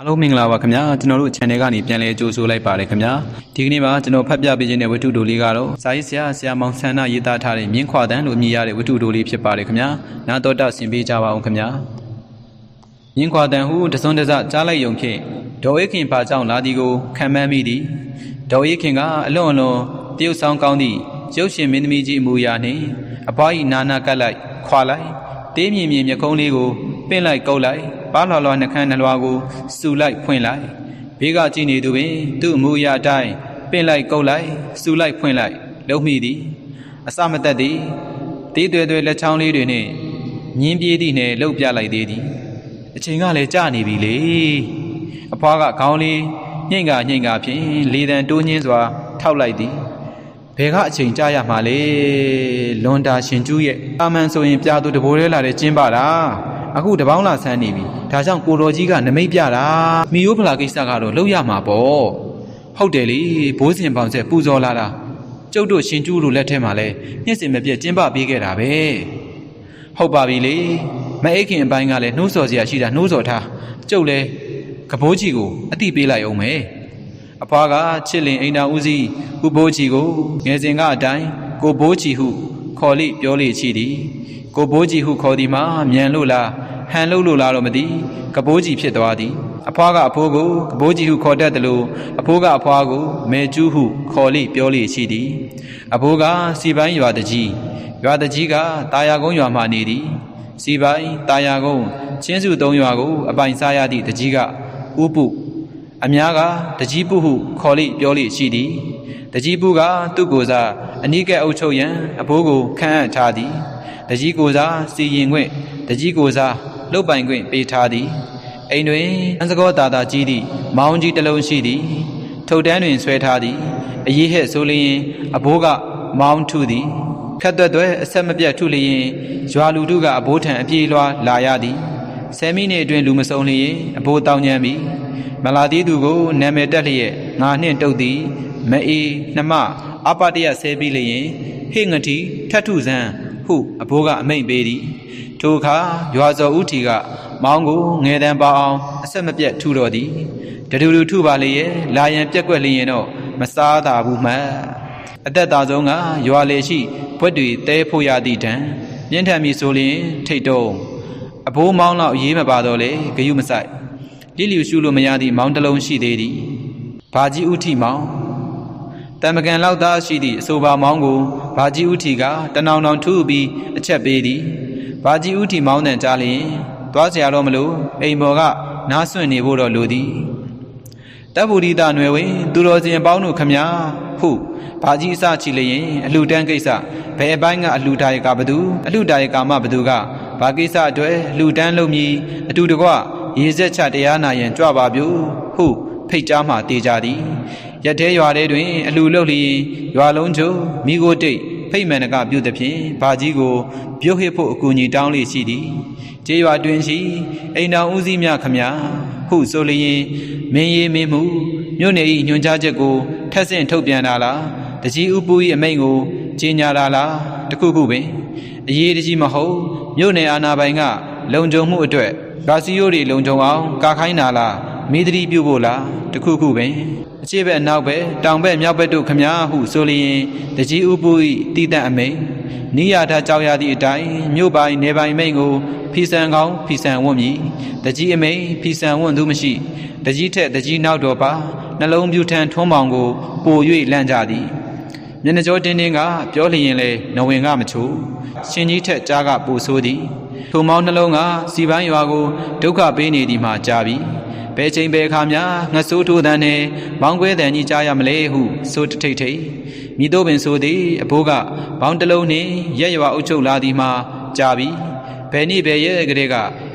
အားလုံးမင်္ဂလာပါခင်ဗျာကျွန်တော်တို့ channel ကနေပြန်လဲကြိုဆိုလိုက်ပါတယ်ခင်ဗျာဒီကနေ့မှာကျွန်တော်ဖတ်ပြပေးခြင်းတဲ့ဝတ္ထုတိုလေးကတော့စာရေးဆရာဆရာမောင်ဆန္ဒရေးသားထားတဲ့မြင်းခွာတန်းလို့အမည်ရတဲ့ဝတ္ထုတိုလေးဖြစ်ပါတယ်ခင်ဗျာနာတော်တာဆင်ပေးကြပါအောင်ခင်ဗျာမြင်းခွာတန်းဟုတစွန်းတစကြားလိုက်ယုံဖြင့်ဒေါ်အေးခင်ပါကြောင့်လာသည်ကိုခံမှန်းမိသည်ဒေါ်အေးခင်ကအလွန်အလွန်တရုပ်ဆောင်ကောင်းသည့်ရုပ်ရှင်မင်းသမီးကြီးအမူအရာနှင့်အပွား၏နာနာကပ်လိုက်ခွာလိုက်တေးမြင်မြင်မျက်ခုံးလေးကို ပင့်လိုက်ကုတ်လိုက်ပါလှလွားနှခမ်းနှလွားကိုစူလိုက်ဖွင့်လိုက်ဘေးကကြည့်နေသူပင် သူ့အမူအရာအတိုင်းပင့်လိုက်ကုတ်လိုက်စူလိုက်ဖွင့်လိုက်လုံးမိသည်အစမသက်သည်တေးသွဲသွဲလက်ချောင်းလေးတွေနှင့်ညင်းပြေးသည့်နှင့်လှုပ်ပြလိုက်သေးသည်အချိန်ကလည်းကြာနေပြီလေအဖွားကခေါင်းလေးညှိ့ကညှိ့ကဖြင့်လေတံတိုးညင်းစွာ ထောက်လိုက်သည်ဘယ်ကအချိန်ကြာရမှာလဲလွန်တာရှင်ကျူးရဲ့အာမန်ဆိုရင်ပြာသူတဘိုးရဲလာတဲ့ကျင်းပါလား အခုတပေါင်းလာဆန်းနေပြီဒါကြောင့်ကိုတော်ကြီးကနမိတ်ပြတာမီယိုဖလာကိစ္စကတော့လောက်ရမှာပေါ့ဟုတ်တယ်လေဘိုးစင်ပေါင်ဆက်ပူဇော်လာတာကျုပ်တို့ရှင်ကျူးတို့လက်ထဲမှာလဲညှစ်စင်မပြတ်ကျင်းပပေးခဲ့တာပဲဟုတ်ပါပြီလေမအိတ်ခင်အပိုင်းကလည်းနှိုးဆော်စရာရှိတာနှိုးဆော်ထားကျုပ်လဲကဘိုးကြီးကိုအတိပေးလိုက်အောင်မယ်အဖွားကချစ်လင်အိမ်နာဦးစီးဥဘိုးချီကိုငယ်စဉ်ကအတိုင်းကိုဘိုးချီဟုခေါ်လိပြောလိရှိသည် ကိုဘိုးချီဟုခေါ်သည်မှာမြန်လို့လားဟန်လို့လို့လားတော့မသိကဘိုးချီဖြစ်သွားသည်အဖွားကအဖိုးကိုကဘိုးချီဟုခေါ်တတ်တယ်လို့အဖိုးကအဖွားကိုမဲကျူးဟုခေါ်လိပြောလိရှိသည်အဖိုးကစီပိုင်းရွာတကြီးရွာတကြီးကတာယာကုန်းရွာမှနေသည်စီပိုင်းတာယာကုန်းချင်းစုသုံးရွာကိုအပိုင်စားရသည့်တကြီးကဥပုအများကတကြီးပုဟုခေါ်လိပြောလိရှိသည်တကြီးပုကသူ့ကိုယ်စားအနိကအုပ်ချုပ်ရန်အဘိုးကိုခန့်အပ်ထားသည် တကြီးကိုယ်စားစီရင်ခွင့်တကြီးကိုယ်စားလုတ်ပိုင်ခွင့်ပေးထားသည်အိမ်တွင်အန်စကောတာတာကြီးသည့်မောင်းကြီးတစ်လုံးရှိသည်ထုတ်တန်းတွင်ဆွဲထားသည်အရေးဟဲ့ဆိုလျင်အဘိုးကမောင်းထုသည်ခက်သွက်သွဲအဆက်မပြတ်ထုလျင်ရွာလူထုကအဘိုးထံအပြေးလွှာလာရသည်ဆယ်မိနစ်အတွင်းလူမစုံလျင်အဘိုးတောင်းညံပြီမလာသေးသူကိုနာမည်တက်လျက်ငါနှင့်တုတ်သည်မအေးနှမအပတရဆဲပြီးလျင်ဟေ့ငတိထတ်ထုဇံ ဟုအဘိုးကအမိန့်ပေးသည်ထိုအခါရွာစော်ဦးထီကမောင်းကိုငယ်တန်းပါအောင်အဆက်မပြတ်ထုတော်သည်တတူတူထုပါလေရဲ့လာရန်ပြက်ကွက်လျင်တော့မစားသာဘူးမှတ်အသက်သာဆုံးကရွာလေရှိဘွက်တွေတဲဖို့ရသည့်တံမြင့်ထန်မီဆိုလျင်ထိတ်တုံးအဘိုးမောင်းလောက်ရေးမပါတော့လေဂယုမဆိုင်လိလျူရှုလို့မရသည့်မောင်းတစ်လုံးရှိသေးသည်။ဘာကြီးဥထိမောင်း တံမကန်လောက်သားရှိသည့်အဆိုပါမောင်းကိုဘာကြီးဥတီကတနောင်နောင်ထုပြီးအချက်ပေးသည်ဘာကြီးဥတီမောင်းတန်ကြားလျင်သွားစရာတော့မလိုအိမ်ပေါ်ကနားဆွင့်နေဖို့တော့လိုသည်တပ်ဗုဒ္ဓိတနွယ်ဝင်သူတော်စင်ပေါင်းတို့ခမညာဟုဘာကြီးအစချီလျင်အလှူတန်းကိစ္စဘယ်အပိုင်းကအလှူတာရကဘသူအလှူတာရကမှဘသူကဘာကိစ္စအတွက်လှူတန်းလုပ်မည်အတူတကွရေစက်ချတရားနာရင်ကြွပါပြုဟု ဖိတ်ကြားမှတေးကြသည်ရက်သေးရွာထဲတွင် အလူလုတ်လျင်ရွာလုံးကျုံမိโกတိတ်ဖိတ်မန်နကပြုသဖြင့်ဘာကြီးကိုပြုတ်ဟစ်ဖို့အကူအညီတောင်းလေးရှိသည်ကျေးရွာတွင်ရှိအိမ်တော်ဦးစီးများခမညာဟုဆိုလျင်မင်းရေးမင်းမှုမြို့နယ်၏ညွှန်ကြားချက်ကိုထက်ဆင့်ထုတ်ပြန်တာလားတကြီးဥပူ၏အမိန့်ကိုကြီးညာတာလားတခုခုပင်အရေးတကြီးမဟုတ်မြို့နယ်အာဏာပိုင်ကလုံခြုံမှုအတွက်ဂါစီယိုတွေလုံခြုံအောင်ကာခိုင်းတာလား မိသတိပြုဖို့လားတခုခုပင်အရှိဘက်အနောက်ဘက်တောင်ဘက်မြောက်ဘက်တို့ခမားဟုဆိုလျင်တကြီးဥပူ၏တည်တံ့အမိန်နိယာထကြောက်ရသည့်အတိုင်းမြို့ပိုင်းနေပိုင်းမိန်ကိုဖီဆန်ကောင်းဖီဆန်ဝတ်မည်တကြီးအမိန်ဖီဆန်ဝတ်သူမရှိတကြီးထက်တကြီးနောက်တော်ပါနှလုံးပြူထန်ထွန်းပေါင်ကိုပို၍လန့်ကြသည်မျက်နှာကြောတင်းတင်းကပြောလျင်လေနဝင်ကမချိုးရှင်ကြီးထက်ကြားကပူဆိုးသည်ထိုမောင်းနှလုံးကစီပန်းရွာကိုဒုက္ခပေးနေသည်မှကြားပြီ ဘယ်ချိန်ဘယ်အခါများငှဆိုးထိုးတန်းနဲ့ဘောင်းကွဲတန်ကြီးကြားရမလဲဟုဆိုတထိတ်ထိတ်မိတို့ပင်ဆိုသည်အဘိုးကဘောင်းတစ်လုံးနှင့်ရက်ရွာအုပ်ချုပ်လာသည်မှကြားပြီဘယ်နည်းဘယ်ရဲ့ကလေးက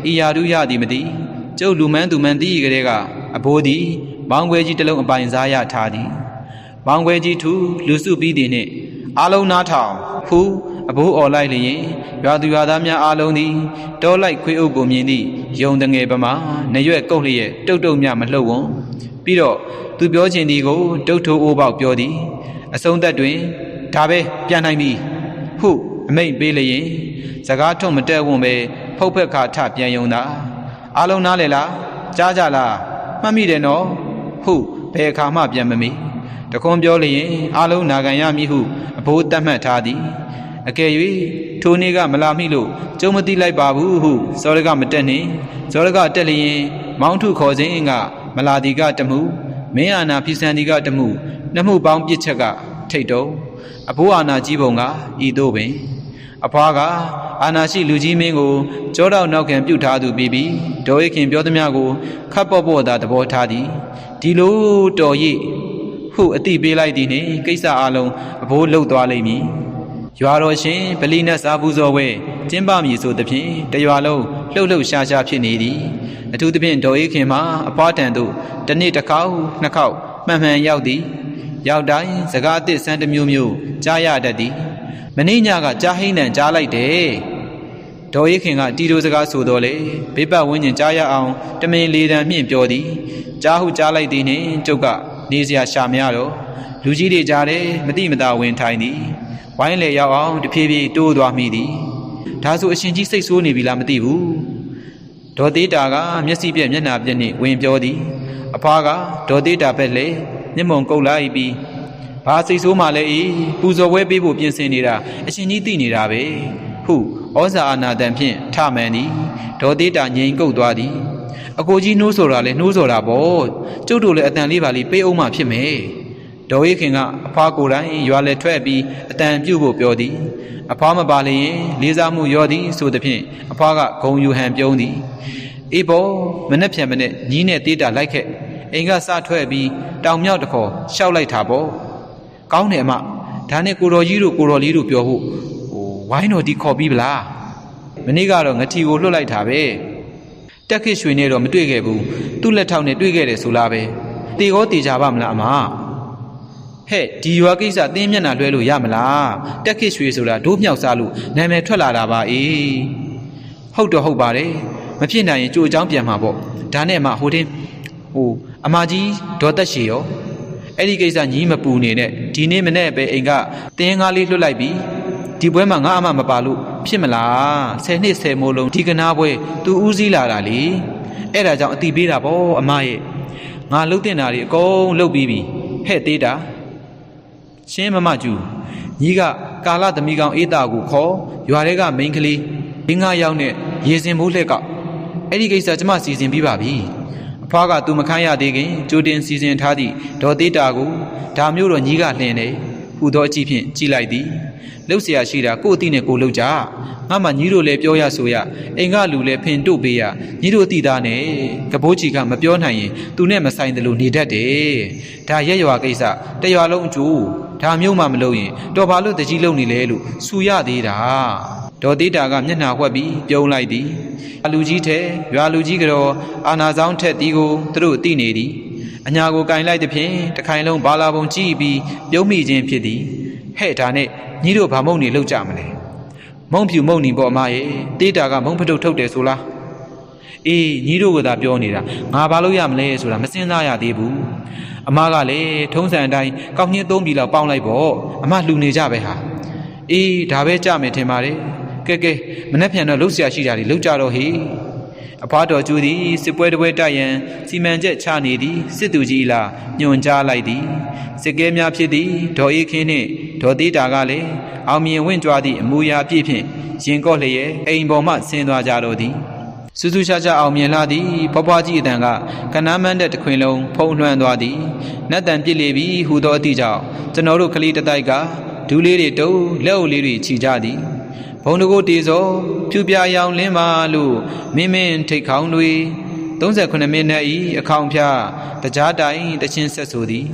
ဤယာရုရသည်မသိကျုပ်လူမန်းသူမန်းသိကလေးကအဘိုးသည်ဘောင်းကွဲကြီးတစ်လုံးအပိုင်စားရထားသည်ဘောင်ခွဲကြီးထူလူစုပြီးသည်နှင့်အာလုံးနားထောင်ဟူ အဘိုးអော်လိုက်လျင်ရွာသူရွာသားများအားလုံးသည်တောလိုက်ခွေးအုပ်ကိုမြင်သည့်ယုံတငယ်ပမာနရွက်ကုတ်လျက်တုတ်တုတ်မြမလှုပ်ဝွန်ပြီးတော့သူပြောခြင်းဒီကိုတုတ်ထိုးအိုးပေါက်ပြောသည်အဆုံးသက်တွင်ဒါပဲပြန်နိုင်ပြီဟုအမိန့်ပေးလျင်စကားထွတ်မတက်ဝွန်ပဲဖုတ်ဖက်ခါထပြန်ယုံသာအားလုံးနားလေလားကြားကြလားမှတ်မိတယ်နော်ဟုဘယ်အခါမှပြန်မမိတခွန်ပြောလျင်အာလုံးနာခံရမည်ဟုအဘိုးတတ်မှတ်ထားသည် အကယ်၍ထိုနေ့ကမလာမိလို့ကျုံမသိလိုက်ပါဘူးဟုဇောရကမတက်နှင့်ဇောရကတက်လျင်မောင်းထုခေါ်ခြင်းကမလာဒီကတမှုမင်းအာနာဖိစံဒီကတမှုနှစ်မှုပေါင်းပြစ်ချက်ကထိတ်တော့အဘိုးအာနာကြီးပုံကဤသို့ပင်အဖွားကအာနာရှိလူကြီးမင်းကိုကြောတော့နောက်ခံပြုတ်ထားသူပြီးပြီးဒေါ်ရခင်ပြောသမျှကိုခပ်ပေါ့ပေါ့သာသဘောထားသည်ဒီလိုတော်ရည်ဟုအတိပေးလိုက်သည်နှင့်ကိစ္စအလုံးအဘိုးလှုပ်သွားလိမ့်မည် ရွာတော်ရှင်ဗလီနတ်စာဘူးဇော်ဝဲကျင်းပမည်ဆိုသဖြင့်တရွာလုံးလှုပ်လှုပ်ရှားရှားဖြစ်နေသည်အထူးသဖြင့်ဒေါ်ရခင်မှာအဖွားတန်သို့တစ်နေ့တစ်ခေါက်နှစ်ခေါက်မှန်မှန်ရောက်သည်ရောက်တိုင်းစကားအသစ်ဆန်းတစ်မျိုးမျိုးကြားရတတ်သည်မင်းညကကြားဟိန်းတန်ကြားလိုက်တယ်ဒေါ်ရခင်ကတီတိုစကားဆိုတော့လေဘေးပတ်ဝန်းကျင်ကြားရအောင်တမင်လေးတန်မြင့်ပြောသည်ကြားဟုကြားလိုက်သည်နှင့်ကျုပ်ကနေစရာရှာမရတော့လူကြီးတွေကြားတယ်မတိမတာဝင်ထိုင်သည် ဝိုင်းလေရောက်အောင်တဖြည်းဖြည်းတိုးသွားမိသည်ဒါဆိုအရှင်ကြီးစိတ်ဆိုးနေပြီလားမသိဘူးဒေါ်သေးတာကမျက်စိပြက်မျက်နှာပြက်နှင့်ဝင်ပြောသည်အဖွားကဒေါ်သေးတာဘက်လေမျက်မုံကုတ်လိုက်ပြီးဘာစိတ်ဆိုးမှလဲအေးပူဇော်ဝဲပေးဖို့ပြင်ဆင်နေတာအရှင်ကြီးသိနေတာပဲဟုဩဇာအာနာတန်ဖြင့်ထမှန်သည်ဒေါ်သေးတာငြိမ်ကုတ်သွားသည်အကိုကြီးနှိုးဆိုတာလဲနှိုးဆိုတာပေါ့ကျုပ်တို့လည်းအတန်လေးပါလေးပေးအောင်မှဖြစ်မယ် ဒေါ်ဝေးခင်ကအဖွားကိုယ်တိုင်ရွာလဲထွက်ပြီးအတန်ပြုတ်ဖို့ပြောသည်အဖွားမပါလျင်လေးစားမှုရောသည်ဆိုသဖြင့်အဖွားကဂုံယူဟန်ပြုံးသည်အေးပေါ်မနဲ့ဖြန်မနဲ့ညီးနဲ့တေးတာလိုက်ခဲ့အိမ်ကစထွက်ပြီးတောင်မြောက်တခေါ်ရှောက်လိုက်တာပေါ့ကောင်းတယ်အမဒါနဲ့ကိုတော်ကြီးတို့ကိုတော်လေးတို့ပြောဖို့ဟိုဝိုင်းတော်ဒီခေါ်ပြီးဗလားမနေ့ကတော့ငထီကိုလွတ်လိုက်တာပဲတက်ခစ်ရွှေနဲ့တော့မတွေ့ခဲ့ဘူးသူ့လက်ထောက်နဲ့တွေ့ခဲ့တယ်ဆိုလားပဲတေကောတေကြပါမလားအမ ဟဲ့ဒီရွာကိစ္စသင်းမျက်နှာလွှဲလို့ရမလားတက်ခစ်ရွှေဆိုတာဒိုးမြောက်စားလို့နာမည်ထွက်လာတာပါအေးဟုတ်တော့ဟုတ်ပါတယ်မဖြစ်နိုင်ရင်ကြိုအကြောင်းပြန်မှာပေါ့ဒါနဲ့မှဟိုတင်းဟိုအမကြီးဒေါ်သက်ရှည်ရောအဲ့ဒီကိစ္စညီမပူနေနဲ့ဒီနေ့မနေ့ပဲအိမ်ကတင်းကားလေးလွတ်လိုက်ပြီဒီပွဲမှာငါအမမပါလို့ဖြစ်မလားဆယ်နှစ်ဆယ်မိုးလုံးဒီကနာပွဲသူဦးစည်းလာတာလေအဲ့ဒါကြောင့်အတိပေးတာပေါ့အမရဲ့ငါလှုပ်တင်တာတွေအကုန်လှုပ်ပြီးပြီဟဲ့သေးတာ ရှင်းမမကျူညီကကာလသမီးကောင်အေးတာကိုခေါ်ရွာထဲကမိန်းကလေးငင်းငါရောက်နဲ့ရေစင်မိုးလှက်ကအဲ့ဒီကိစ္စကျမစီစဉ်ပြီးပါပြီအဖွားကသူမခန်းရသေးခင်ကြိုတင်စီစဉ်ထားသည့်ဒေါ်သေးတာကိုဒါမျိုးတော့ညီးကလှင်တယ် ဟူသောအကြည့်ဖြင့်ကြည်လိုက်သည်လှုပ်เสียရှိတာကိုယ့်အတိနဲ့ကိုယ်လှုပ်ကြငါမှညီးတို့လည်းပြောရဆိုရအိမ်ကလူလည်းဖင်တို့ပေးရညီးတို့တိသားနဲ့ကဘိုးကြီးကမပြောနိုင်ရင်သူနဲ့မဆိုင်တယ်လို့နေတတ်တယ်ဒါရက်ရွာကိစ္စတရွာလုံးအကျိုးဒါမျိုးမှမလုပ်ရင်တော်ပါလို့တကြီးလုံနေလေလို့စူရသေးတာဒေါ်သေးတာကမျက်နှာဝှက်ပြီးပြုံးလိုက်သည်အလူကြီးထဲရွာလူကြီးကတော့အာနာဆောင်ထက်သည်ကိုသူတို့သိနေသည် အညာကိုကင်လိုက်သည်ဖြင့်တခိုင်လုံးဘာလာပုံကြည့်ပြီးပြုံးမိခြင်းဖြစ်သည်ဟဲ့ဒါနဲ့ညီတို့ဘာမုံနေလောက်ကြမလဲမုံဖြူမုံနေပေါ့အမရဲ့တေးတာကမုံဖတုတ်ထုတ်တယ်ဆိုလားအေးညီတို့ကသာပြောနေတာငါဘာလို့ရမလဲဆိုတာမစင်စားရသေးဘူးအမကလည်းထုံးစံအတိုင်းကောက်ညင်းသုံးပြီလောက်ပေါင်းလိုက်ပေါ့အမလှူနေကြပဲဟာအေးဒါပဲကြမယ်ထင်ပါတယ်ကဲကဲမနှက်ပြန်တော့လှုပ်ရှားရှိတာတွေလှုပ်ကြတော့ဟေး အဖွားတော်ကျူသည်စစ်ပွဲတစ်ပွဲတိုက်ရန်စီမံချက်ချနေသည်စစ်သူကြီးလာညွန်ကြားလိုက်သည်စစ်ကဲများဖြစ်သည်ဒေါ်အေးခင်းနှင့်ဒေါ်သေးတာကလည်းအောင်မြင်ဝင့်ကြွားသည့်အမူအရာပြည့်ဖြင့်ရင်ကော့လျက်အိမ်ပေါ်မှဆင်းသွားကြတော့သည်စူးစူးရှားရှားအောင်မြင်လာသည်ဖွားဖွားကြီးအတန်ကကနားမန်းတဲ့တခွင်လုံးဖုံးလွှမ်းသွားသည်နတ်တန်ပြစ်လေပြီဟူသောအသည့်ကြောင့်ကျွန်တော်တို့ကလေးတစ်တိုက်ကဒူးလေးတွေတုပ်လက်အုပ်လေးတွေခြိကြသည် ဘုံတကိုတေစောဖြူပြရောင်လင်းပါလို့မင်းမင်းထိတ်ခေါင်းတွေ38မိနစ်ဤအခေါင်ဖြာတကြားတိုင်တချင်းဆက်ဆိုသည်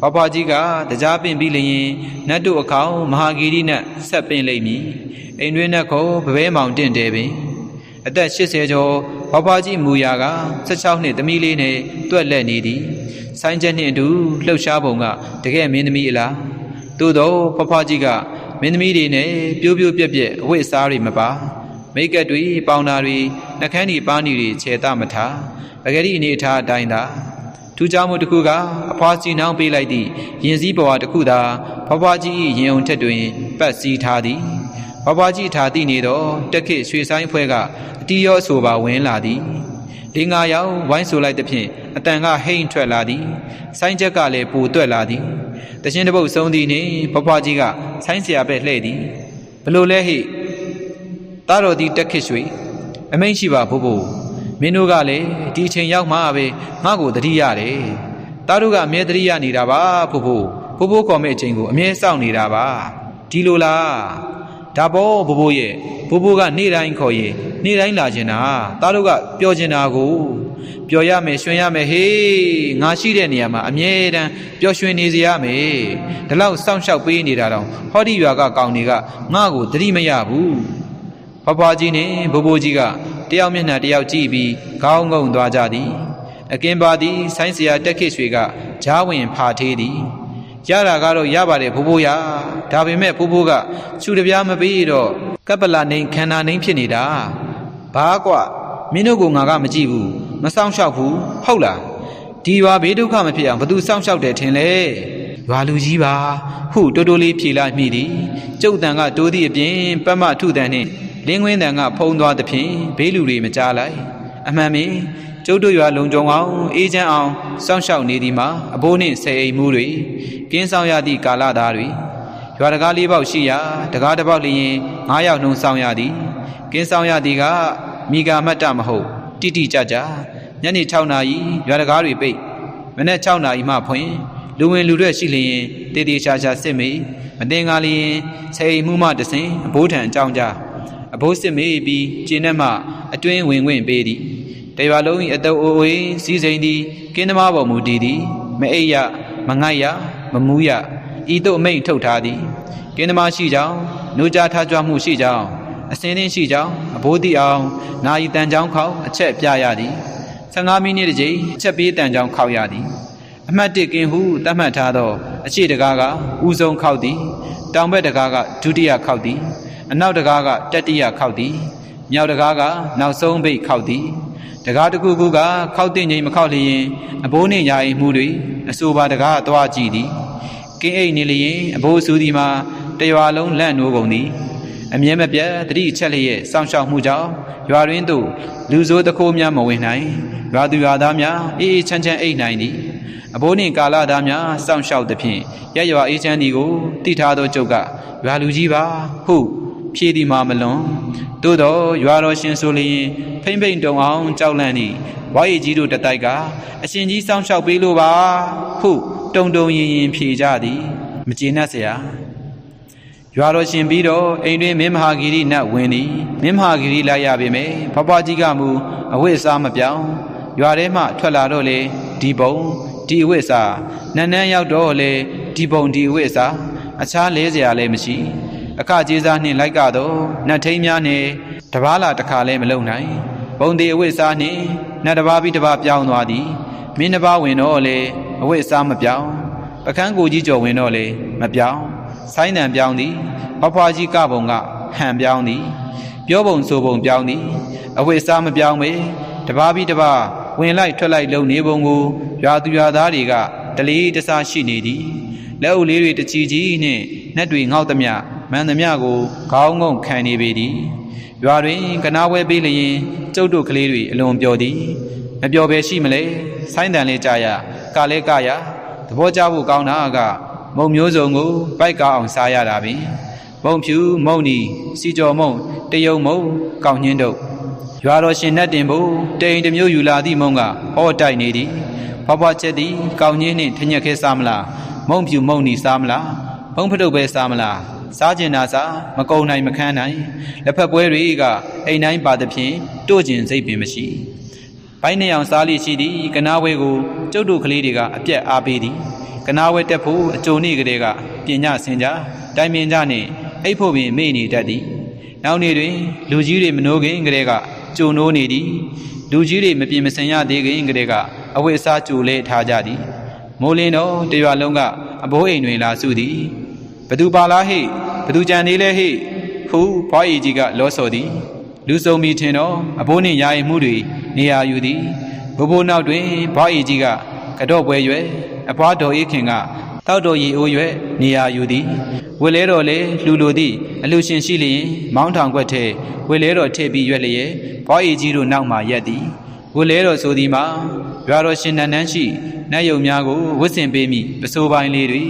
ဘဘကြီးကတကြားပင်ပြီးလျင်နတ်တို့အခေါင်မဟာဂီရိနတ်ဆက်ပင်လိမ့်မည်အိမ်တွင်နတ်ကိုပပဲမောင်တင့်တယ်ပင်အသက်80ကျော်ဘဘကြီးမူရာက16နှစ်သမီးလေးနဲ့တွက်လက်နေသည်ဆိုင်းချက်နှင့်အတူလှုပ်ရှားပုံကတကယ်မင်းသမီးအလားသို့တော့ဖဖကြီးက မင်းသမီးတွေနဲ့ပြိုးပြိုးပြက်ပြက်အဝတ်အစားတွေမပါမိတ်ကပ်တွေပေါင်နာတွေနှကန်းတွေပါးနီတွေခြေတမထားပကတိအနေအထားအတိုင်းသာထူးခြားမှုတစ်ခုကအဖွားစီနှောင်းပေးလိုက်သည့်ရင်စည်းပေါ်တစ်ခုသာဖဖွားကြီး၏ရင်ုံထက်တွင်ပတ်စည်းထားသည်ဖဖွားကြီးထားသည့်နေသောတက်ခေရွှေဆိုင်ဖွဲကအတီးရောဆိုပါဝင်လာသည် ဒီငါရောင်ဝိုင်းဆူလိုက်သည်ဖြင့်အတန်ကဟိမ့်ထွက်လာသည်ဆိုင်းချက်ကလည်းပူတွက်လာသည်တခြင်းတပုတ်ဆုံးသည်နှင့်ဘဖွားကြီးကဆိုင်းဆရာပဲ့လှဲ့သည်ဘလို့လဲဟိတားတော်သည်တက်ခစ်ရွှေအမိန့်ရှိပါဘို့ဘို့မင်းတို့ကလည်းဒီချိန်ရောက်မှပဲငါ့ကိုတတိရတယ်တားတို့ကအမြဲတတိရနေတာပါဘို့ဘို့ဘိုးဘိုးခေါ်မဲ့အချိန်ကိုအမြဲစောင့်နေတာပါဒီလိုလား ဒါပေါ့ဘိုးဘိုးရဲ့ဘိုးဘိုးကနေ့တိုင်းခေါ်ရင်နေ့တိုင်းလာကျင်တာတာတို့ကပျော်ကျင်တာကိုပျော်ရမယ်ရွှင်ရမယ်ဟေးငါရှိတဲ့နေရာမှာအမြဲတမ်းပျော်ရွှင်နေစေရမယ်ဒီလောက်စောင့်ရှောက်ပေးနေတာတော့ဟောဒီရွာကကောင်တွေကငါ့ကိုတတိမရဘူးဘဘွားကြီးနဲ့ဘိုးဘိုးကြီးကတယောက်မျက်နှာတယောက်ကြည့်ပြီးခေါင်းငုံသွားကြသည်အကင်းပါသည်ဆိုင်းစရာတက်ခိရွှေကဂျားဝင်ဖာသေးသည် ရတာကတော့ရပါတယ်ဘိုးဘိုးရဒါပေမဲ့ဘိုးဘိုးကချူတပြားမပေးတော့ကပ်ပလာနေခန္ဓာနေဖြစ်နေတာဘာကွမင်းတို့ကငါကမကြည့်ဘူးမဆောင်ရှောက်ဘူးဟုတ်လားဒီရွာဘေးဒုက္ခမဖြစ်အောင်ဘသူစောင့်ရှောက်တယ်ထင်လဲရွာလူကြီးပါဟုတိုးတိုးလေးဖြေလိုက်မိသည်ကျုပ်တန်ကတိုးသည့်အပြင်ပတ်မထုတန်နှင့်လင်းဝင်းတန်ကဖုံးသွားသဖြင့်ဘေးလူတွေမကြားလိုက်အမှန်ပင် ကျုပ်တို့ရွာလုံခြုံအောင်အေးချမ်းအောင်စောင့်ရှောက်နေသည်မှာအဘိုးနှင့်ဆယ်အိမ်မှုတွေကင်းဆောင်ရသည့်ကာလသားတွေရွာတကားလေးပေါက်ရှိရာတကားတစ်ပေါက်လျင်9ယောက်နှုံဆောင်ရသည်ကင်းဆောင်ရသည်ကမိဂါမတ်တမဟုတ်တိတိကြကြညနေ6နာရီရွာတကားတွေပိတ်မနေ့6နာရီမှဖွင့်လူဝင်လူထွက်ရှိလျင်တေးသေးချာချာစစ်မေးမတင်ကားလျင်ဆယ်အိမ်မှုမှတဆင်အဘိုးထံအကြောင်းကြားအဘိုးစစ်မေးပြီးကျင်းနှက်မှအတွင်းဝင်ဝင်ပေးသည် တရွာလုံး၏အတုပ်အိုအေးစည်းစိမ်သည်ကင်းသမားပေါ်မူတည်သည်မအိပ်ရမငိုက်ရမမူးရဤသို့အမိန့်ထုတ်ထားသည်ကင်းသမားရှိကြောင်းနှုတ်ကြားထားကြွမှုရှိကြောင်းအစင်းင်းရှိကြောင်းအဘိုးတိအောင်နာယီတန်ကြောင်းခေါက်အချက်ပြရသည်15မိနစ်တစ်ကြိမ်အချက်ပေးတန်ကြောင်းခေါက်ရသည်အမှတ်1ကင်းဟုသတ်မှတ်ထားသောအခြေတကားကဦးဆုံးခောက်သည်တောင်ဘက်တကားကဒုတိယခောက်သည်အနောက်တကားကတတိယခောက်သည်မြောက်တကားကနောက်ဆုံးဘိတ်ခောက်သည် တကားတစ်ခုခုကခောက်တဲ့ငိမ်မခောက်လျင်အဘိုးနှင့်ယာယီမှုတွေအဆိုပါတကားသွားကြည့်သည်ကင်းအိတ်နေလျင်အဘိုးစုသည်မှာတရွာလုံးလန့်နိုးကုန်သည်အမြဲမပြတ်တတိချက်လျက်စောင့်ရှောက်မှုကြောင့်ရွာရင်းသို့လူဆိုးတခိုးများမဝင်နိုင်ရွာသူရွာသားများအေးအေးချမ်းချမ်းအိတ်နိုင်သည်အဘိုးနှင့်ကာလသားများစောင့်ရှောက်သဖြင့်ရက်ရွာအေးချမ်းသည်ကိုတိထားသောကျုပ်ကရွာလူကြီးပါဟု ဖြေသည်မှာမလွန်သို့သောရွာတော်ရှင်ဆိုလျင်ဖိမ့်ဖိမ့်တုံအောင်ကြောက်လန့်သည်ဝါရီကြီးတို့တတိုက်ကအရှင်ကြီးစောင့်ရှောက်ပေးလိုပါဟုတုံတုံရင်ရင်ဖြေကြသည်မကျေနပ်เสียရွာတော်ရှင်ပြီးတော့အိမ်တွင်မင်းမဟာဂီရိနတ်ဝင်သည်မင်းမဟာဂီရိလိုက်ရပေမယ့်ဖဖကြီးကမူအဝိအစားမပြောင်းရွာထဲမှထွက်လာတော့လေဒီပုံဒီအဝိအစားနန်းနန်းရောက်တော့လေဒီပုံဒီအဝိအစားအခြားလဲเสียလည်းမရှိ အခကြေးစားနှင့်လိုက်ကတော့နတ်ထိန်များနဲ့တပားလာတစ်ခါလဲမလုံနိုင်ဘုံဒီအဝိစားနှင့်နတ်တပားပြီးတပားပြောင်းသွားသည်မင်းတပားဝင်တော့လေအဝိစားမပြောင်းပကန်းကိုကြီးကျော်ဝင်တော့လေမပြောင်းဆိုင်းတန်ပြောင်းသည်ဘဖွားကြီးကပုံကဟန်ပြောင်းသည် ပြောပုံဆိုပုံပြောင်းသည်အဝိစားမပြောင်းပေတပားပြီးတပားဝင်လိုက်ထွက်လိုက်လုံနေပုံကိုရွာသူရွာသားတွေကတလီတစားရှိနေသည်လက်အုပ်လေးတွေတချီကြီးနှင့်နှက်တွေငေါက်သမျှ မန်သမျှကိုခေါင်းငုံခံနေပေသည်ရွာတွင်ကနာဝဲပေးလျင်ကျုပ်တို့ကလေးတွေအလွန်ပျော်သည်မပျော်ပဲရှိမလဲဆိုင်းတန်လေးကြရကလဲကရသဘောကျဖို့ကောင်းတာကမုံမျိုးစုံကိုပိုက်ကောင်းအောင်စားရတာပင်မုံဖြူမုံနီစီကြော်မုံတယုံမုံကောင်းညင်းတို့ရွာတော်ရှင်နဲ့တင်ဖို့တိန်တစ်မျိုးယူလာသည့်မုံကဟောတိုက်နေသည်ဘဘချက်သည်ကောင်းညင်းနှင့်ထညက်ခဲစားမလားမုံဖြူမုံနီစားမလားဘုံဖတုပ်ပဲစားမလား စားကျင်တာစားမကုံနိုင်မခန်းနိုင်လက်ဖက်ပွဲတွေကအိမ်တိုင်းပါသဖြင့်တို့ကျင်စိတ်ပင်မရှိဘိုင်းနေအောင်စားလိရှိသည်ကနာဝဲကိုကျုပ်တို့ကလေးတွေကအပြက်အားပေးသည်ကနာဝဲတက်ဖို့အကြုံနေ့ကလေးကပညာစင်ကြတိုင်ပင်ကြနှင့်အိတ်ဖို့ပင်မေ့နေတတ်သည်နောက်နေ့တွင် လူကြီးတွေမနိုးခင်ကလေးကကြုံနိုးနေသည်လူကြီးတွေမပြင်မစင်ရသေးခင်ကလေးကအဝိအစားကြိုလဲထားကြသည်မိုးလင်းတော့တရွာလုံးကအဘိုးအိမ်တွင်လာစုသည် ဘသူပါလားဟိဘသူကြံနေလဲဟိဟူဘွားကြီးကလောဆော်သည်လူစုံမီထင်တော့အဘိုးနှင့်ယာယီမှုတွေနေရာယူသည်ဘိုးဘိုးနောက်တွင်ဘွားကြီးကကတော့ပွဲရွယ်အဖွားတော်အေးခင်ကတောက်တော်ရီအိုးရွယ်နေရာယူသည်ဝေလဲတော်လေလူလိုသည်အလူရှင်ရှိလျင်မောင်းထောင်ခွက်ထဲဝေလဲတော်ထည့်ပြီးရွက်လျက်ဘွားကြီးတို့နောက်မှရက်သည်ဝဝလဲတော်ဆိုသည်မှာရွာတော်ရှင်နန်းနန်းရှိ နတ်ယုံများကိုဝတ်ဆင်ပေးမိပစိုးပိုင်းလေးတွေ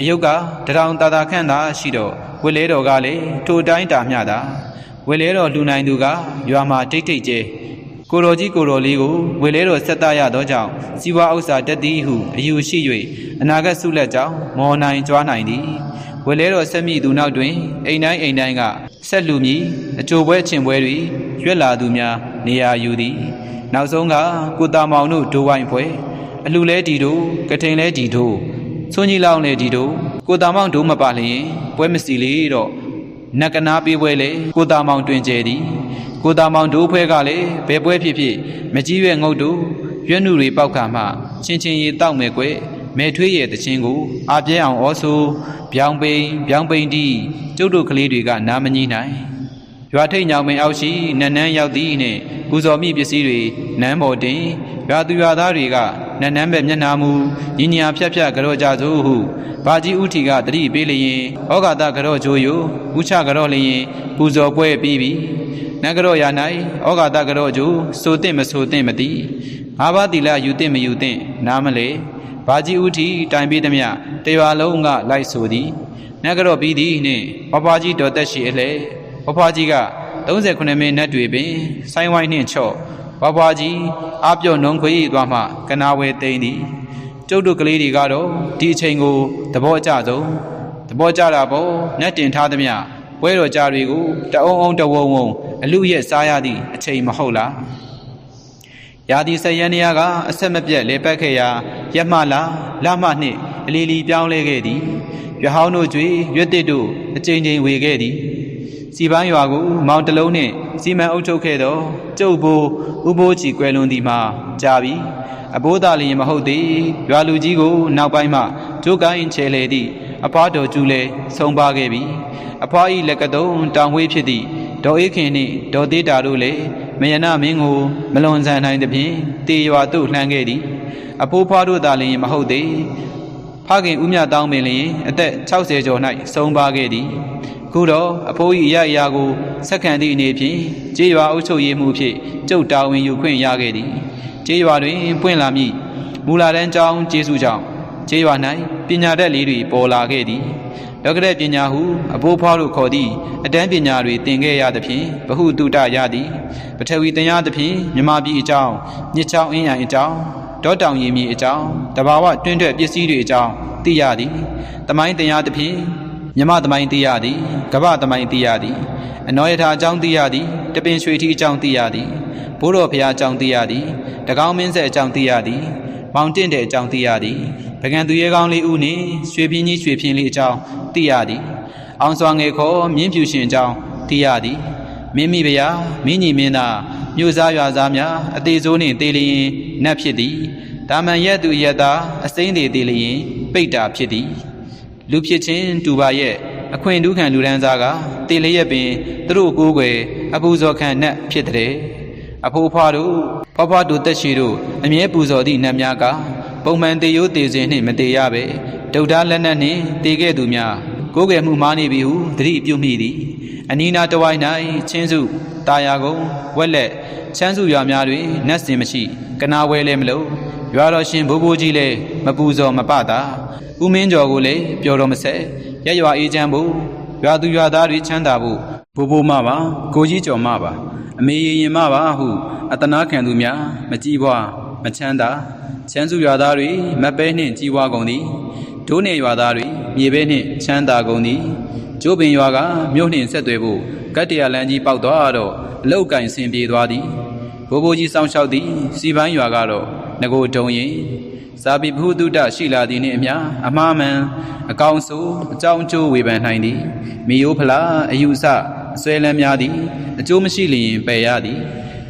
အယုတ်ကတရောင်တာတာခန့်သာရှိတော့ဝလဲတော်ကလည်းထိုတိုင်းတာမျှတာဝလဲတော်လူနိုင်သူကရွာမှာတိတ်တိတ်ကျဲကိုတော်ကြီးကိုတော်လေးကိုဝေလဲတော်ဆက်သားရသောကြောင့်စီဝါဥစ္စာတက်သည်ဟုအယူရှိ၍အနာဂတ်ဆုလက်ကြောင့်မော်နိုင်ကြွားနိုင်သည်ဝေလဲတော်ဆက်မိသူနောက်တွင်အိမ်တိုင်းအိမ်တိုင်းကဆက်လူမည်အကျိုးပွဲချင်ပွဲတွေရွက်လာသူများနေရာယူသည် နောက်ဆုံးကကိုတာမောင်တို့ဒိုးဝိုင်းဖွဲ အလှလဲဒီတို့ကထိန်လဲဒီတို့ဆွန်ကြီးလောင်းလဲဒီတို့ကိုတာမောင်ဒိုးမပါလျင်ပွဲမစီလေတော့နက်ကနာပေးပွဲလေကိုတာမောင်တွင်ကျဲသည်ကိုတာမောင်ဒိုးဖွဲကလည်းဘယ်ပွဲဖြစ်ဖြစ်မကြီးရွယ်ငုတ်တို့ရွက်နုတွေပေါက်ခါမှချင်းချင်းရီတောက်မယ်ကွယ်မဲထွေးရဲ့တခြင်းကိုအာပြဲအောင်ဩဆိုဗျောင်ပိန်ဗျောင်ပိန်တီကျုပ်တို့ကလေးတွေကနားမကြီးနိုင်ရွာထိတ်ညောင်ပင်အောက်ရှိနန်းနန်းရောက်သည်နှင့်ပူဇော်မိပစ္စည်းတွေနန်းပေါ်တင်ရွာသူရွာသားတွေက နန်းနန်းပဲမျက်နှာမူညီညာဖြတ်ဖြတ်ကြော့ကြစို့ဟုဘာကြီးဥတီကတတိပေးလျင်ဩဃာတကြော့ဂျိုးယဥချကြော့လျင်ပူဇော်ပွဲပြီးပြီနဂရောရာ၌ဩဃာတကြော့ဂျိုးစိုးတဲ့မစိုးတဲ့မသိငါးပါးတိလယူတဲ့မယူတဲ့နားမလဲဘာကြီးဥတီတိုင်ပေးသည်မြတရွာလုံးကလိုက်ဆိုသည်နဂရောပြီးသည်နှင့်ဘဘကြီးတော်သက်ရှိအလဲဘဘကြီးက38မိနစ်တွေပင်ဆိုင်းဝိုင်းနှင့်ချော့ ဘဘကြီးအပြော့နှုံခွေသွားမှကနာဝဲသိမ့်သည်ကျုပ်တို့ကလေးတွေကတော့ဒီအချိန်ကိုသဘောကျဆုံးသဘောကျတာပေါ့နတ်တင်ထားသည်မြပွဲတော်ကြတွေကိုတအုံအုံတဝုံဝုံအလူရဲ့စားရသည့်အချိန်မဟုတ်လားရာသီဆက်ရန်နေရကအဆက်မပြတ်လေပတ်ခဲ့ရာရက်မှလာလမှနှင့်အလီလီပြောင်းလဲခဲ့သည်ရဟောင်းတို့ကြွေရွက်တစ်တို့အချိန်ချင်းဝေခဲ့သည် စီပန်းရွာကိုမောင်တလုံးနှင့်စီမံအုပ်ချုပ်ခဲ့သောကျုပ်ဘိုးဥဘိုးကြီးကွယ်လွန်သည်မှာကြာပြီအဘိုးသားလျင်မဟုတ်သေးရွာလူကြီးကိုနောက်ပိုင်းမှကျိုးကိုင်းချဲလေသည့်အဖွားတော်ကျူလဲဆုံးပါခဲ့ပြီအဖွားဤလက်ကတုံးတောင်ဝေးဖြစ်သည့်ဒေါ်အေးခင်နှင့်ဒေါ်သေးတာတို့လည်းမယနာမင်းကိုမလွန်ဆန်နိုင်သဖြင့်တေရွာသို့လှမ်းခဲ့သည်အဖိုးဖွားတို့သာလျင်မဟုတ်သေးဖခင်ဦးမြတောင်းပင်လျင်အသက်60ကျော်၌ဆုံးပါခဲ့သည် ခုတော့အဖိုး၏အရာအရာကိုဆက်ခံသည့်အနေဖြင့်ကြေးရွာအုပ်ချုပ်ရေးမှုဖြင့်ကျုပ်တာဝန်ယူခွင့်ရခဲ့သည်ကြေးရွာတွင်ပွင့်လာမည့်မူလာတန်းကျောင်းကျေးဇူးကြောင့်ကြေးရွာ၌ပညာတတ်လေးတွေပေါ်လာခဲ့သည်လောကရက်ပညာဟုအဘိုးဖွားတို့ခေါ်သည့်အတန်းပညာတွေသင်ခဲ့ရသဖြင့်ဘဟုတုတရသည်ပထဝီသင်ရသဖြင့်မြမပြည်အကြောင်းညစ်ချောင်းအင်းရိုင်အကြောင်းတောတောင်ရည်မြေအကြောင်းတဘာဝတွင်းထွက်ပစ္စည်းတွေအကြောင်းသိရသည်တမိုင်းသင်ရသဖြင့် မြမသမိုင်းသိရသည်ကမ္ဘာသမိုင်းသိရသည်အနောယထာအကြောင်းသိရသည်တပင်ရွှေထီအကြောင်းသိရသည်ဘိုးတော်ဖရာအကြောင်းသိရသည်တကောင်းမင်းဆက်အကြောင်းသိရသည်မောင်တင့်တဲ့အကြောင်းသိရသည်ပကံသူရဲကောင်းလေးဦးနှင့်ရွှေပြင်းကြီးရွှေပြင်းလေးအကြောင်းသိရသည်အောင်စွာငယ်ခေါ်မြင်းဖြူရှင်အကြောင်းသိရသည်မင်းမိဖုရားမင်းညီမင်းသားမြို့စားရွာစားများအသေးစိုးနှင့်တေးလျင်နတ်ဖြစ်သည်တာမန်ရက်သူရက်သားအစိမ့်သေးသေးလျင်ပိတ်တာဖြစ်သည် လူဖြစ်ချင်းတူပါရဲ့အခွင့်ဒုက္ခံလူဒန်းစားကတေလျက်ပင်သူတို့ကိုးကွယ်အပူဇော်ခံနတ်ဖြစ်တဲ့အဖိုးဖွားတို့ဖွားဖွားတို့တက်ရှိတို့အမြဲပူဇော်သည့်နတ်များကပုံမှန်တေရိုးတေစဉ်နှင့်မတေရပဲဒုဒ္ဒလက်နက်နှင့်တေခဲ့သူများကိုးကွယ်မှုမှားနေပြီဟုသတိပြုမိသည်အနီးနားတဝိုင်း၌ချင်းစုတာယာကုံဝက်လက်ချမ်းစုရွာများတွင်နတ်စင်မရှိကနာဝဲလည်းမလို့ ရွာတော်ရှင်ဘိုးဘိုးကြီးလည်းမပူဇော်မပတာဥမင်းကျော်ကိုလည်းပြောတော်မဆက်ရက်ရွာအေးချမ်းဖို့ရွာသူရွာသားတွေချမ်းသာဖို့ဘိုးဘိုးမပါကိုကြီးကျော်မပါအမေရင်ရင်မပါဟုအတနာခံသူများမကြည်ပွားမချမ်းသာချမ်းစုရွာသားတွေမပဲနှင့်ကြီးပွားကုန်သည်ဒိုးနေရွာသားတွေမြေပဲနှင့်ချမ်းသာကုန်သည်ကျိုးပင်ရွာကမြို့နှင့်ဆက်သွယ်ဖို့ကတ္တရာလန်ကြီးပေါက်သွားတော့အလောက်ကင်ဆင်ပြေသွားသည်ဘိုးဘိုးကြီးစောင်းလျှောက်သည်စီပန်းရွာကတော့ ငကိုတုံရင်စာပိဘုဒ္ဓရှိလာသည်နှင့်အမျှအမှားမှန်အကောင်းဆိုအကြောင်းအကျိုးဝေဖန်နိုင်သည်မိယိုးဖလားအယူဆအစွဲလန်းများသည်အကျိုးမရှိလျင်ပယ်ရသည်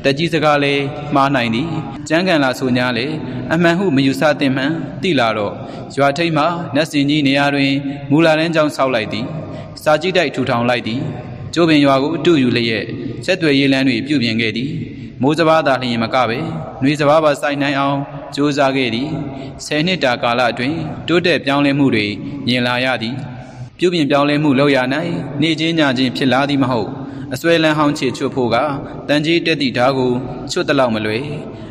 တကြီးစကားလည်းမှားနိုင်သည်ကျမ်းဂန်လာဆိုညာလေအမှန်ဟုမယူဆသင့်မှန်တိလာတော့ရွာထိပ်မှနတ်စင်ကြီးနေရာတွင်မူလာတန်းကြောင့်ဆောက်လိုက်သည်စာကြည့်တိုက်ထူထောင်လိုက်သည်ကျိုးပင်ရွာကိုအတူယူလျက်ဆက်သွယ်ရေးလမ်းတွေပြုပြင်ခဲ့သည် မိုးစဘာသာလျင်မကပဲနှွေစဘာပါစိုက်နိုင်အောင်ကြိုးစားခဲ့သည်ဆယ်နှစ်တာကာလအတွင်းတိုးတက်ပြောင်းလဲမှုတွေမြင်လာရသည်ပြုပြင်ပြောင်းလဲမှုလောက်ရ၌နေချင်းညချင်းဖြစ်လာသည်မဟုတ်အစွဲလန်းဟောင်းချေချွတ်ဖို့ကတန်ကြီးတက်တီဓာကိုချွတ်တလောက်မလွယ်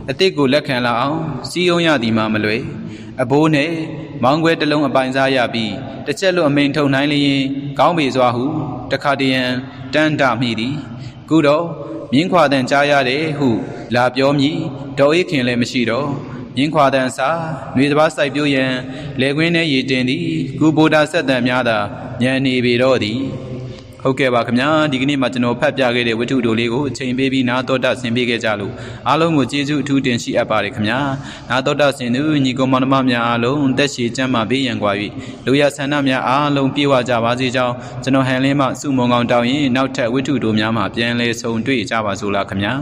အစ်စ်ကိုလက်ခံလာအောင်စီးယုံရသည်မှမလွယ်အဘိုးနဲ့မောင်းခွဲတစ်လုံးအပိုင်စားရပြီးတစ်ချက်လိုအမိန်ထုံနိုင်လျင်ကောင်းပေစွာဟုတခါတရံတန်းတမိသည်ခုတော့ မြင်းခွာတန်ကြားရတယ်ဟုလာပြောမည်ဒေါ်အေးခင်လည်းမရှိတော့မြင်းခွာတန်စာຫນွေစပားစိုက်ပြိုးရန်လေကွင်းထဲရေတင်သည်ကုဗိုဒာဆက်တန်များသာညံနေပေတော့သည် ဟုတ်ကဲ့ပါခင်ဗျာဒီကနေ့မှကျွန်တော်ဖတ်ပြခဲ့တဲ့ဝတ္ထုတိုလေးကိုအချိန်ပေးပြီးနားတော်တာဆင်ပေးခဲ့ကြလို့အားလုံးကိုကျေးဇူးအထူးတင်ရှိအပ်ပါတယ်ခင်ဗျာနားတော်တာဆင်သူညီကောင်မောင်နှမများအားလုံးတက်ရှိကျမ်းမာပေးရန်ကွာ၍လူရဆန္ဒများအားလုံးပြေဝကြပါစေကြောင်းကျွန်တော်ဟန်လင်းမှစုမုံကောင်တောင်းရင်နောက်ထပ်ဝတ္ထုတိုများမှာပြန်လဲဆုံတွေ့ကြပါစို့လားခင်ဗျာ